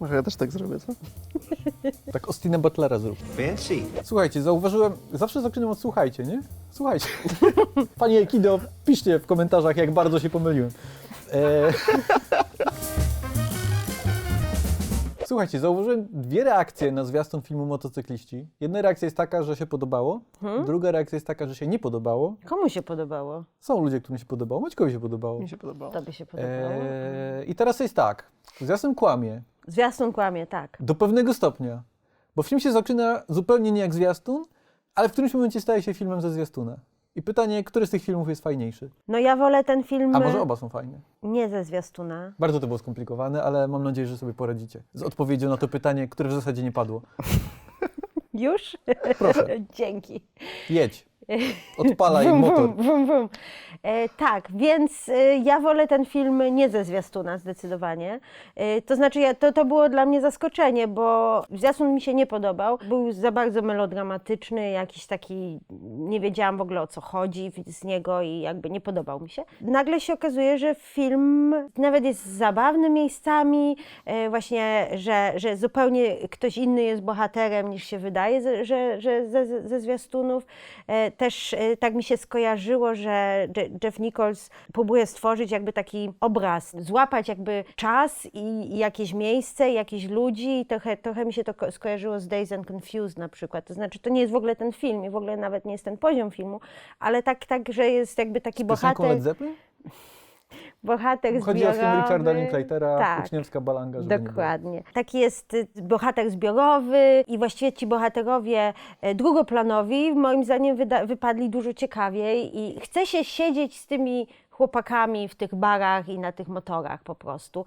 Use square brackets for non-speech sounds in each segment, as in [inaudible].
Może ja też tak zrobię, co? [laughs] Tak Austina Butlera zrób. Fancy. Słuchajcie, zauważyłem, zawsze zaczynam od słuchajcie, nie? Słuchajcie. [laughs] Panie Kido, piszcie w komentarzach, jak bardzo się pomyliłem. E... [laughs] Słuchajcie, zauważyłem dwie reakcje na zwiastun filmu Motocykliści. Jedna reakcja jest taka, że się podobało, druga reakcja jest taka, że się nie podobało. Komu się podobało? Są ludzie, którym się podobało, Maćkowi się podobało. Mi się podobało. To by się podobało. E... I teraz jest tak, zwiastun kłamie, Zwiastun kłamie, tak. do pewnego stopnia. Bo film się zaczyna zupełnie nie jak zwiastun, ale w którymś momencie staje się filmem ze zwiastuna. I pytanie, który z tych filmów jest fajniejszy? No ja wolę ten film A może oba są fajne? nie ze zwiastuna. Bardzo to było skomplikowane, ale mam nadzieję, że sobie poradzicie z odpowiedzią na to pytanie, które w zasadzie nie padło. [laughs] Już? Proszę, [laughs] Dzięki. jedź. [laughs] Odpalaj Wum, motor. wum, wum, wum. E, tak, więc e, ja wolę ten film nie ze zwiastuna zdecydowanie. E, to znaczy, ja, to, to było dla mnie zaskoczenie, bo zwiastun mi się nie podobał. Był za bardzo melodramatyczny, jakiś taki, nie wiedziałam w ogóle o co chodzi z niego i jakby nie podobał mi się. Nagle się okazuje, że film nawet jest zabawny miejscami, e, właśnie, że, że zupełnie ktoś inny jest bohaterem niż się wydaje, że, że ze, ze zwiastunów. E, Też e, tak mi się skojarzyło, że Je- Jeff Nichols próbuje stworzyć jakby taki obraz, złapać jakby czas i, jakieś miejsce, jakichś ludzi i trochę, trochę mi się to ko- skojarzyło z Days and Confused na przykład. To znaczy, to nie jest w ogóle ten film i w ogóle nawet nie jest ten poziom filmu, ale tak, tak że jest jakby taki bohater, Led Zeppelin? Bohater Chodzi o film zbiorowy. Richarda Linklatera, Tak. uczniowska balanga, żeby. Dokładnie. Taki jest y, bohater zbiorowy i właściwie ci bohaterowie e, drugoplanowi moim zdaniem wypadli dużo ciekawiej i chce się siedzieć z tymi chłopakami w tych barach i na tych motorach po prostu.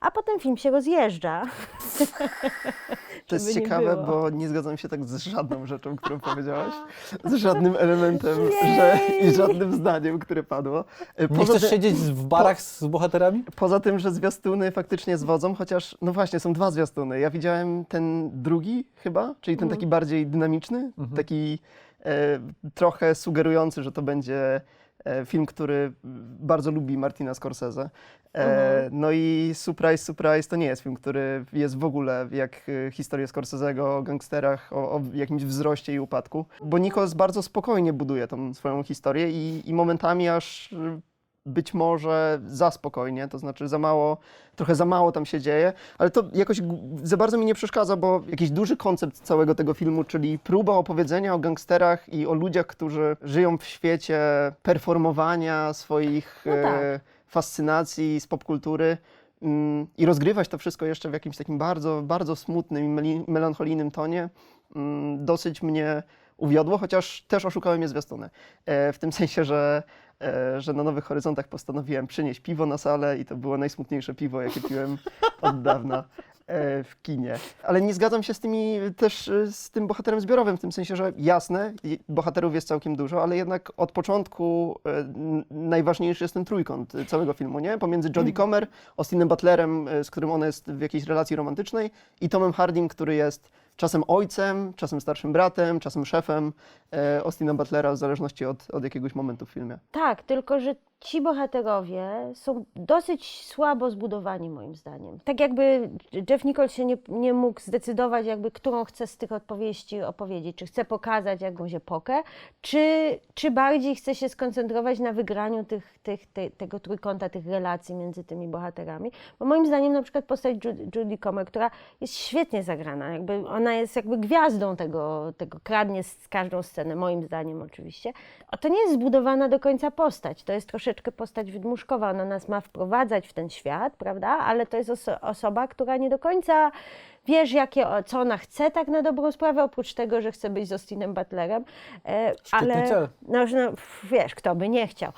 A potem film się rozjeżdża. [laughs] To jest nie ciekawe, było. bo nie zgadzam się tak z żadną rzeczą, którą [laughs] powiedziałaś. Z żadnym elementem że, i żadnym zdaniem, które padło. E, Nie Poza, chcesz ty- siedzieć w barach z bohaterami? poza tym, że zwiastuny faktycznie zwodzą, chociaż no właśnie, są dwa zwiastuny. Ja widziałem ten drugi chyba, czyli ten taki bardziej dynamiczny, taki e, trochę sugerujący, że to będzie film, który bardzo lubi Martina Scorsese. E, No i surprise, surprise, to nie jest film, który jest w ogóle jak e, historia Scorsese'ego o gangsterach, o, o jakimś wzroście i upadku, bo Nikos bardzo spokojnie buduje tą swoją historię i, i momentami aż e, być może za spokojnie, to znaczy za mało, trochę za mało tam się dzieje, ale to jakoś za bardzo mi nie przeszkadza, bo jakiś duży koncept całego tego filmu, czyli próba opowiedzenia o gangsterach i o ludziach, którzy żyją w świecie performowania swoich No tak. e, fascynacji z popkultury mm, i rozgrywać to wszystko jeszcze w jakimś takim bardzo, bardzo smutnym i melancholijnym tonie, mm, dosyć mnie uwiodło, chociaż też oszukałem je zwiastuny. E, w tym sensie, że, e, że na Nowych Horyzontach postanowiłem przynieść piwo na salę i to było najsmutniejsze piwo, jakie piłem od dawna e, w kinie. Ale nie zgadzam się z tymi też e, z tym bohaterem zbiorowym, w tym sensie, że jasne, bohaterów jest całkiem dużo, ale jednak od początku e, najważniejszy jest ten trójkąt e, całego filmu, nie? Pomiędzy Jodie Comer, Austinem Butlerem, e, z którym ona jest w jakiejś relacji romantycznej i Tomem Hardim, który jest czasem ojcem, czasem starszym bratem, czasem szefem e, Austina Butlera, w zależności od, od jakiegoś momentu w filmie. Tak, tylko że ci bohaterowie są dosyć słabo zbudowani moim zdaniem. Tak jakby Jeff Nichols się nie, nie mógł zdecydować, jakby którą chce z tych opowieści opowiedzieć. Czy chce pokazać jakąś epokę, czy, czy bardziej chce się skoncentrować na wygraniu tych, tych, te, tego trójkąta, tych relacji między tymi bohaterami. Bo moim zdaniem na przykład postać Ju- Judy Comer, która jest świetnie zagrana, jakby ona jest jakby gwiazdą tego, tego kradnie z każdą scenę, moim zdaniem oczywiście. A to nie jest zbudowana do końca postać, to jest troszeczkę postać wydmuszkowa, ona nas ma wprowadzać w ten świat, prawda? Ale to jest oso- osoba, która nie do końca wiesz, jakie, co ona chce tak na dobrą sprawę, oprócz tego, że chce być z Austinem Butlerem. E, Szczytny ale, cel. No, no, wiesz, kto by nie chciał.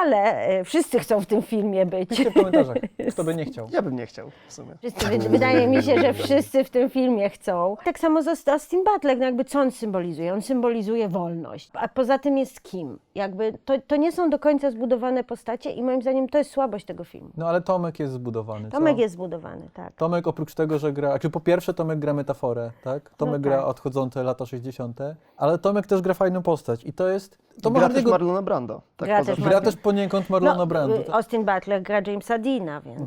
Ale e, wszyscy chcą w tym filmie być. Piszcie w komentarzach, [laughs] kto by nie chciał. Ja bym nie chciał w sumie. Wszyscy, wy- wydaje mi się, że wszyscy w tym filmie chcą. Tak samo z Austin Butler, no jakby co on symbolizuje? On symbolizuje wolność. A poza tym jest kim? Jakby to, to nie są do końca zbudowane postacie i moim zdaniem to jest słabość tego filmu. No ale Tomek jest zbudowany. co? Tomek jest zbudowany, tak. Tomek oprócz tego, że gra, czy po pierwsze Tomek gra metaforę, tak? Tomek tak. gra odchodzące lata 60., ale Tomek też gra fajną postać i to jest... To Gra też Hardy'ego- Marlona Brando. Tak Gra poza też tym. gra Marlon- też poniekąd Marlona no, Brando. y, tak? Austin Butler gra Jamesa Deana, więc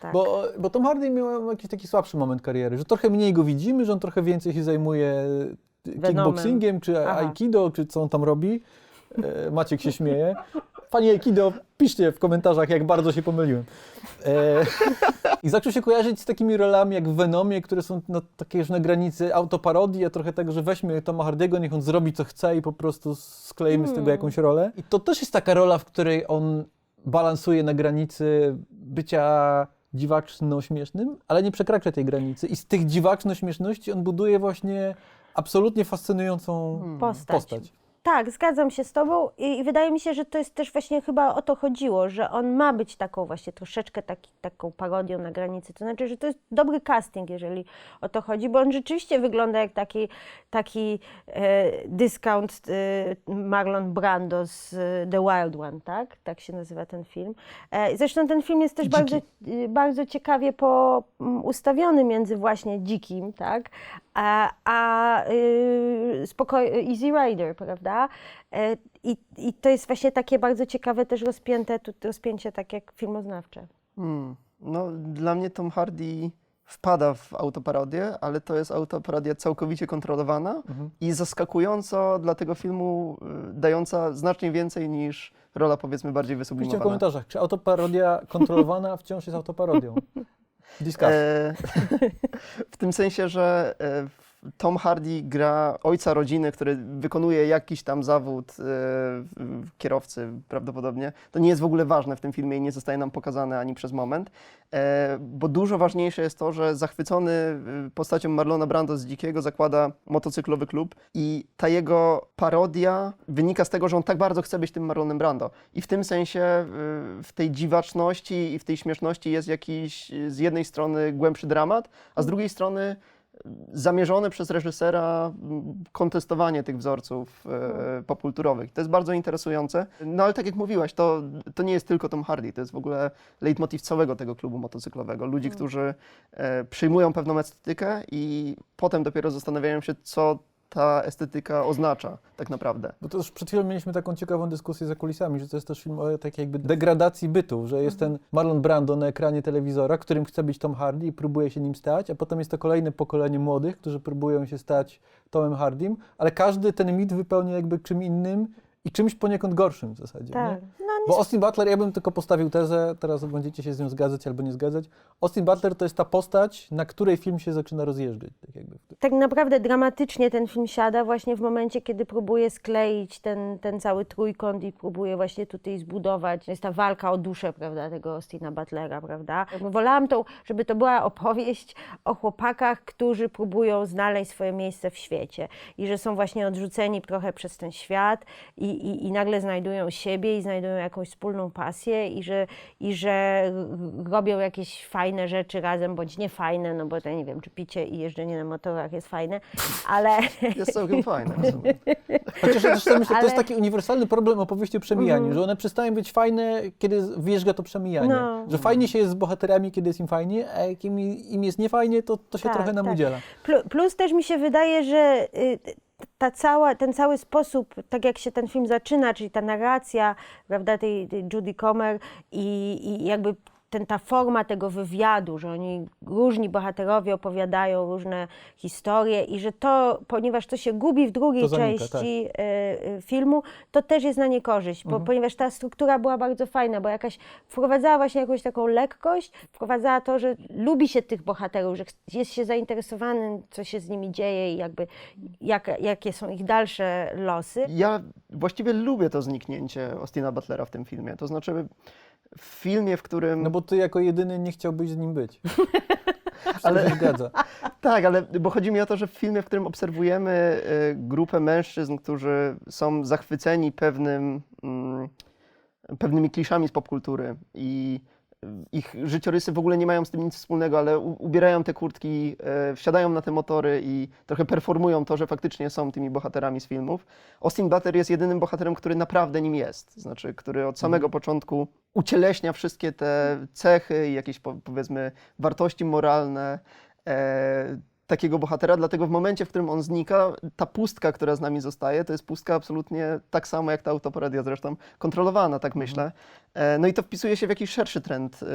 tak. Bo, bo Tom Hardy miał jakiś taki słabszy moment kariery, że trochę mniej go widzimy, że on trochę więcej się zajmuje kickboxingiem, czy Aha. aikido, czy co on tam robi. E, Maciek się śmieje. Pani aikido, piszcie w komentarzach, jak bardzo się pomyliłem. E, [laughs] I zaczął się kojarzyć z takimi rolami jak w Venomie, które są no, takie już na granicy autoparodii, a trochę tego, że weźmy Toma Hardego, niech on zrobi co chce i po prostu sklejmy z tego jakąś rolę. I to też jest taka rola, w której on balansuje na granicy bycia dziwaczno-śmiesznym, ale nie przekracza tej granicy. I z tych dziwaczno-śmieszności on buduje właśnie absolutnie fascynującą postać. postać. Tak, zgadzam się z Tobą i, i wydaje mi się, że to jest też właśnie chyba o to chodziło, że on ma być taką właśnie troszeczkę taki, taką parodią na granicy. To znaczy, że to jest dobry casting, jeżeli o to chodzi, bo on rzeczywiście wygląda jak taki, taki e, discount e, Marlon Brando z e, The Wild One, tak? Tak się nazywa ten film. E, zresztą ten film jest też Dziki. bardzo, e, bardzo ciekawie po, m, ustawiony między właśnie dzikim, tak? A, a y, Easy Rider, prawda? E, I, I to jest właśnie takie bardzo ciekawe też rozpięte, rozpięcie tak jak filmoznawcze. Hmm. No, dla mnie Tom Hardy wpada w autoparodię, ale to jest autoparodia całkowicie kontrolowana i zaskakująco dla tego filmu y, dająca znacznie więcej niż rola powiedzmy bardziej Piszcie w wysublimowana. komentarzach, czy autoparodia kontrolowana wciąż jest autoparodią? [laughs] Discuss. E, [laughs] w tym sensie, że e, Tom Hardy gra ojca rodziny, który wykonuje jakiś tam zawód e, kierowcy prawdopodobnie. To nie jest w ogóle ważne w tym filmie i nie zostaje nam pokazane ani przez moment, e, bo dużo ważniejsze jest to, że zachwycony e, postacią Marlona Brando z Dzikiego zakłada motocyklowy klub i ta jego parodia wynika z tego, że on tak bardzo chce być tym Marlonem Brando. I w tym sensie e, w tej dziwaczności i w tej śmieszności jest jakiś e, z jednej strony głębszy dramat, a z drugiej strony zamierzone przez reżysera m, kontestowanie tych wzorców e, popkulturowych. To jest bardzo interesujące. No ale tak jak mówiłaś, to, to nie jest tylko Tom Hardy, to jest w ogóle leitmotiv całego tego klubu motocyklowego. Ludzi, którzy e, przyjmują pewną estetykę i potem dopiero zastanawiają się, co ta estetyka oznacza tak naprawdę. Bo to już przed chwilą mieliśmy taką ciekawą dyskusję za kulisami, że to jest też film o takiej jakby degradacji bytu, że jest ten Marlon Brando na ekranie telewizora, którym chce być Tom Hardy i próbuje się nim stać, a potem jest to kolejne pokolenie młodych, którzy próbują się stać Tomem Hardym, ale każdy ten mit wypełnia jakby czym innym i czymś poniekąd gorszym w zasadzie. Tak. Nie? No, Bo Austin Butler, ja bym tylko postawił tezę, teraz będziecie się z nią zgadzać albo nie zgadzać. Austin Butler to jest ta postać, na której film się zaczyna rozjeżdżać. Tak jakby. tak naprawdę dramatycznie ten film siada właśnie w momencie, kiedy próbuje skleić ten, ten cały trójkąt i próbuje właśnie tutaj zbudować. Jest ta walka o duszę, prawda, tego Austina Butlera, prawda. Wolałam tą, żeby to była opowieść o chłopakach, którzy próbują znaleźć swoje miejsce w świecie i że są właśnie odrzuceni trochę przez ten świat i, i, i nagle znajdują siebie i znajdują jakąś wspólną pasję i że, i że robią jakieś fajne rzeczy razem, bądź niefajne, no bo to nie wiem, czy picie i jeżdżenie na motorach jest fajne, [laughs] ale Jest całkiem fajne. w sumie. [laughs] Chociaż ja myślę, to jest Ale- taki uniwersalny problem opowieści o przemijaniu, że one przestają być fajne, kiedy wjeżdża to przemijanie. No. Że fajnie się jest z bohaterami, kiedy jest im fajnie, a jak im, im jest niefajnie, to, to się Tak, trochę nam tak. udziela. Plu- Plus też mi się wydaje, że y, ta cała, ten cały sposób, tak jak się ten film zaczyna, czyli ta narracja, prawda, tej, tej Judy Comer i, i jakby ten, ta forma tego wywiadu, że oni, różni bohaterowie opowiadają różne historie i że to, ponieważ to się gubi w drugiej zanika, części y, y, filmu, to też jest na niekorzyść, bo, ponieważ ta struktura była bardzo fajna, bo jakaś wprowadzała właśnie jakąś taką lekkość, wprowadzała to, że lubi się tych bohaterów, że jest się zainteresowanym, co się z nimi dzieje i jakby jak, jakie są ich dalsze losy. Ja właściwie lubię to zniknięcie Austina Butlera w tym filmie. To znaczy w filmie, w którym... No bo ty jako jedyny nie chciałbyś z nim być. [laughs] Ale- się zgadza. [laughs] Tak, ale bo chodzi mi o to, że w filmie, w którym obserwujemy y, grupę mężczyzn, którzy są zachwyceni pewnym, mm, pewnymi kliszami z popkultury i ich życiorysy w ogóle nie mają z tym nic wspólnego, ale ubierają te kurtki, y, wsiadają na te motory i trochę performują to, że faktycznie są tymi bohaterami z filmów. Austin Butler jest jedynym bohaterem, który naprawdę nim jest. Znaczy, który od samego początku ucieleśnia wszystkie te cechy i jakieś po, powiedzmy wartości moralne e, takiego bohatera, dlatego w momencie, w którym on znika, ta pustka, która z nami zostaje, to jest pustka absolutnie tak samo jak ta autoparodia zresztą, kontrolowana, tak myślę. E, no i to wpisuje się w jakiś szerszy trend e,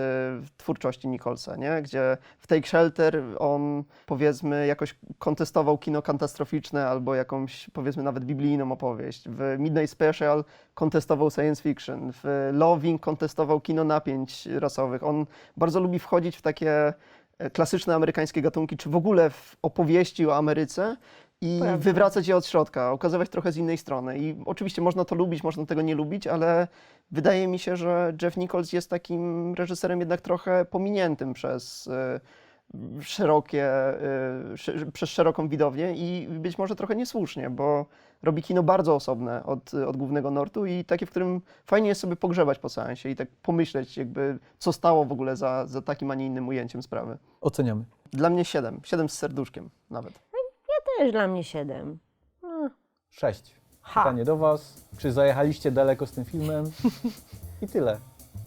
w twórczości Nicholsa, nie? gdzie w Take Shelter on powiedzmy jakoś kontestował kino katastroficzne albo jakąś powiedzmy nawet biblijną opowieść. W Midnight Special kontestował science fiction. W Loving kontestował kino napięć rasowych. On bardzo lubi wchodzić w takie klasyczne amerykańskie gatunki, czy w ogóle w opowieści o Ameryce i Prawda. wywracać je od środka, okazywać trochę z innej strony. I oczywiście można to lubić, można tego nie lubić, ale wydaje mi się, że Jeff Nichols jest takim reżyserem jednak trochę pominiętym przez e, szerokie, sze- przez szeroką widownię i być może trochę niesłusznie, bo robi kino bardzo osobne od, od głównego nurtu i takie, w którym fajnie jest sobie pogrzebać po seansie i tak pomyśleć jakby, co stało w ogóle za, za takim, a nie innym ujęciem sprawy. Oceniamy. Dla mnie 7, 7 z serduszkiem nawet. Też dla mnie siedem. No. Sześć. Ha. Pytanie do Was. Czy zajechaliście daleko z tym filmem? [laughs] I tyle.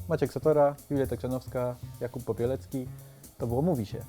Maciek Satora, Julia Tekrzanowska, Jakub Popielecki. To było Mówi się.